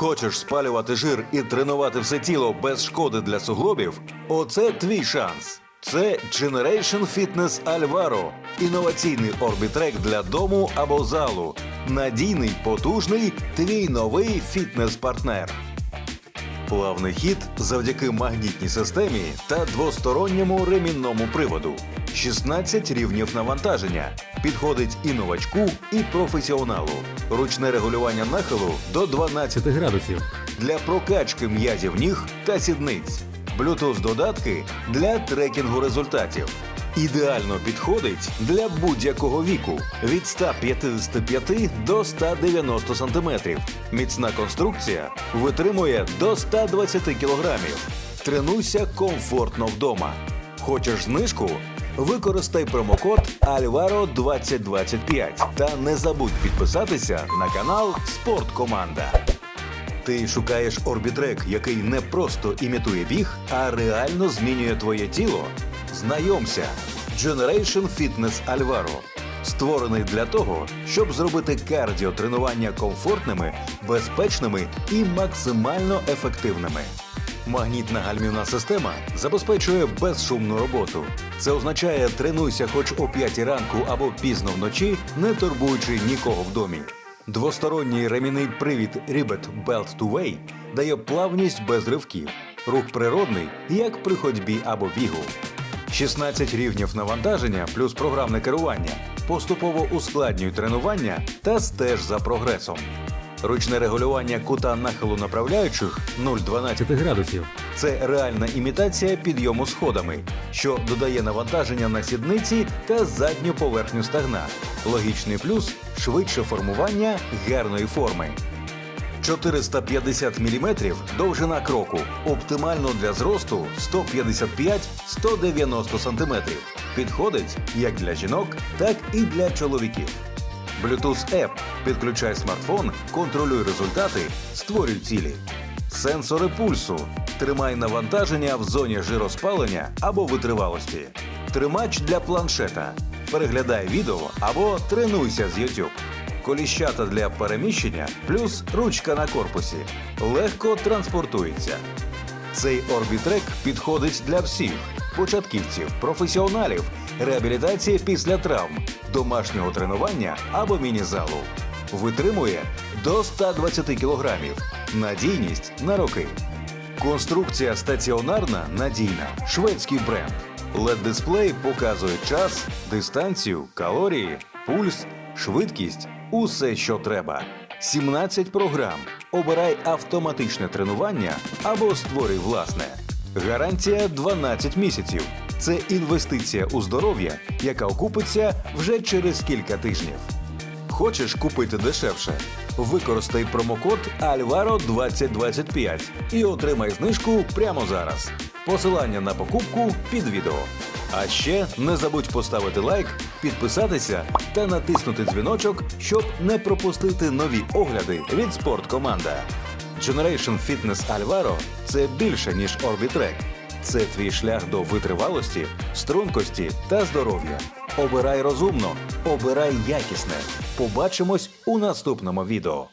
Хочеш спалювати жир і тренувати все тіло без шкоди для суглобів? Оце твій шанс. Це Generation Fitness Alvaro – інноваційний орбітрек для дому або залу. Надійний, потужний, твій новий фітнес-партнер. Плавний хід завдяки магнітній системі та двосторонньому ремінному приводу. 16 рівнів навантаження. Підходить і новачку, і професіоналу. Ручне регулювання нахилу до 12 градусів. для прокачки м'язів ніг та сідниць. Bluetooth додатки для трекінгу результатів. Ідеально підходить для будь-якого віку від 155 до 190 см. Міцна конструкція витримує до 120 кг. Тренуйся комфортно вдома. Хочеш знижку? Використай промокод Alvaro 2025 та не забудь підписатися на канал Спорткоманда. Ти шукаєш орбітрек, який не просто імітує біг, а реально змінює твоє тіло. Знайомся, Generation Fitness Alvaro. Створений для того, щоб зробити кардіотренування комфортними, безпечними і максимально ефективними. Магнітна гальмівна система забезпечує безшумну роботу. Це означає, тренуйся хоч о 5 ранку або пізно вночі, не турбуючи нікого в домі. Двосторонній ремінний привід Rivet Belt to Way дає плавність без ривків, рух природний, як при ходьбі або бігу. 16 рівнів навантаження плюс програмне керування поступово ускладнюють тренування та стеж за прогресом. Ручне регулювання кута нахилу направляючих 0,12 градусів. це реальна імітація підйому сходами, що додає навантаження на сідниці та задню поверхню стегна. Логічний плюс швидше формування гарної форми. 450 мм довжина кроку. Оптимально для зросту 155-190 см. Підходить як для жінок, так і для чоловіків. Bluetooth App. Підключай смартфон, контролюй результати, створюй цілі. Сенсори пульсу. Тримай навантаження в зоні жироспалення або витривалості. Тримач для планшета. Переглядай відео або тренуйся з YouTube. Коліщата для переміщення плюс ручка на корпусі. Легко транспортується. Цей орбітрек підходить для всіх початківців, професіоналів, реабілітації після травм, домашнього тренування або міні-залу. Витримує до 120 кг. Надійність на роки. Конструкція стаціонарна, надійна, шведський бренд. LED-дисплей показує час, дистанцію, калорії, пульс, швидкість, усе, що треба. 17 програм. Обирай автоматичне тренування або створюй власне. Гарантія 12 місяців. Це інвестиція у здоров'я, яка окупиться вже через кілька тижнів. Хочеш купити дешевше? Використай промокод Alvaro 2025 і отримай знижку прямо зараз. Посилання на покупку під відео. А ще не забудь поставити лайк, підписатися та натиснути дзвіночок, щоб не пропустити нові огляди від спорткоманда. Generation Fitness Alvaro – це більше ніж орбітрек. Це твій шлях до витривалості, стрункості та здоров'я. Обирай розумно, обирай якісне. Побачимось у наступному відео.